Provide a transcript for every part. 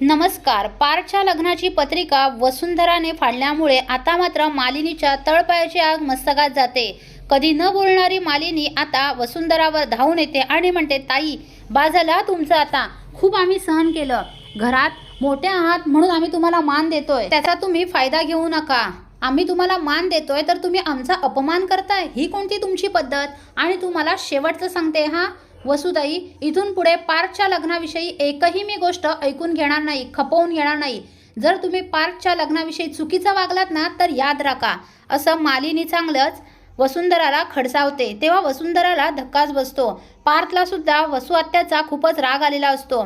नमस्कार. पारच्या लग्नाची पत्रिका वसुंधराने फाडल्यामुळे आता मात्र मालिनीच्या तळपायाची आग मस्तकात जाते. कधी न बोलणारी मालिनी आता वसुंधरावर धावून येते आणि म्हणते ताई बाजाला तुमचं आता खूप आम्ही सहन केलं. घरात मोठे आहात म्हणून आम्ही तुम्हाला मान देतोय. त्याचा तुम्ही फायदा घेऊ नका. आम्ही तुम्हाला मान देतोय तर तुम्ही आमचा अपमान करताय. ही कोणती तुमची पद्धत? आणि तुम्हाला शेवटचं सांगते हा वसुदाई इथून पुढे पार्कच्या लग्नाविषयी एकही मी गोष्ट ऐकून घेणार नाही खपवून घेणार नाही. जर तुम्ही पार्कच्या लग्नाविषयी चुकीचं वागलात ना तर याद राखा. असं मालिनी चांगलंच वसुंधराला खडसावते. तेव्हा वसुंधराला धक्काच बसतो. पार्थला सुद्धा वसु आत्याचा खूपच राग आलेला असतो.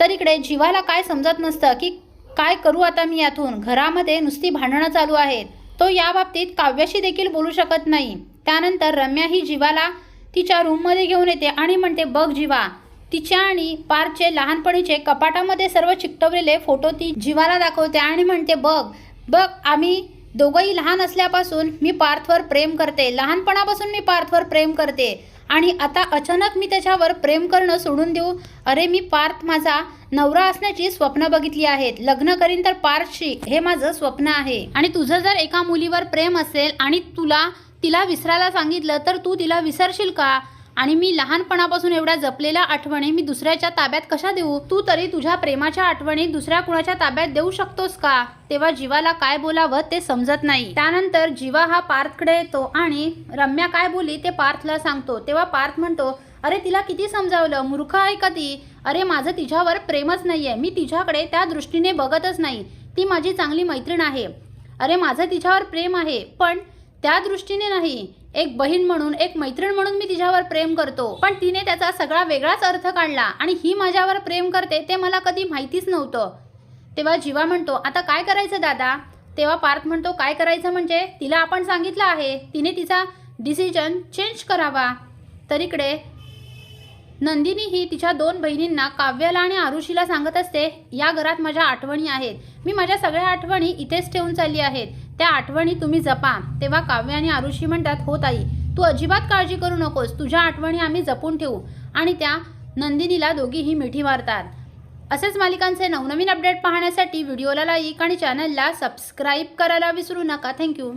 तर इकडे जीवाला काय समजत नसतं की काय करू आता मी यातून? घरामध्ये नुसती भांडणं चालू आहेत. तो या बाबतीत काव्याशी देखील बोलू शकत नाही. त्यानंतर रम्या ही जीवाला तिच्या रूममध्ये घेऊन येते आणि म्हणते बघ जीवा तिच्या आणि पारचे लहानपणीचे कपाटामध्ये सर्व चिकटवलेले फोटो ती जीवाला दाखवते आणि म्हणते बघ बघ आम्ही दोघंही लहान असल्यापासून मी पार्थवर प्रेम करते. लहानपणापासून मी पार्थवर प्रेम करते. आणि आता अचानक मी त्याच्यावर प्रेम करणं सोडून देऊ. अरे मी पार्थ माझा नवरा असण्याची स्वप्न बघितली आहेत. लग्न करीन तर पार्थशी हे माझं स्वप्न आहे. आणि तुझं जर एका मुलीवर प्रेम असेल आणि तुला तिला विसरायला सांगितलं तर तू तिला विसरशील का? आणि मी लहानपणापासून एवढ्या जपलेल्या आठवणी मी दुसऱ्याच्या ताब्यात कशा देऊ? तू तरी तुझ्या प्रेमाच्या आठवणी दुसऱ्या कुणाच्या ताब्यात देऊ शकतोस का? तेव्हा जीवाला काय बोलावं ते समजत नाही. त्यानंतर जीवा हा पार्थकडे येतो आणि रम्या काय बोली ते पार्थला सांगतो. तेव्हा पार्थ म्हणतो अरे तिला किती समजावलं? मूर्ख आहे का ती? अरे माझं तिच्यावर प्रेमच नाहीये. मी तिच्याकडे त्या दृष्टीने बघतच नाही. ती माझी चांगली मैत्रीण आहे. अरे माझं तिच्यावर प्रेम आहे पण त्या दृष्टीने नाही. एक बहीण म्हणून एक मैत्रीण म्हणून मी तिच्यावर प्रेम करतो. पण तिने त्याचा सगळा वेगळाच अर्थ काढला आणि ही माझ्यावर प्रेम करते ते मला कधी माहितीच नव्हतं. तेव्हा जीवा म्हणतो आता काय करायचं दादा? तेव्हा पार्थ म्हणतो काय करायचं म्हणजे तिला आपण सांगितलं आहे तिने तिचा डिसिजन चेंज करावा. तर इकडे नंदिनी ही तिच्या दोन बहिणींना काव्याला आणि आरुषीला सांगत असते या घरात माझ्या आठवणी आहेत. मी माझ्या सगळ्या आठवणी इथेच ठेवून चालली आहेत. त्या आठवणी तुम्ही जपा. तेव्हा काव्य आणि आरुषी म्हणतात हो ताई तू अजिबात काळजी करू नकोस. तुझ्या आठवणी आम्ही जपून ठेवू. आणि त्या नंदिनीला दोघीही मिठी मारतात. असेच मालिकांचे नवनवीन अपडेट पाहण्यासाठी व्हिडिओला लाईक आणि चॅनलला सबस्क्राईब करायला विसरू नका. थँक्यू.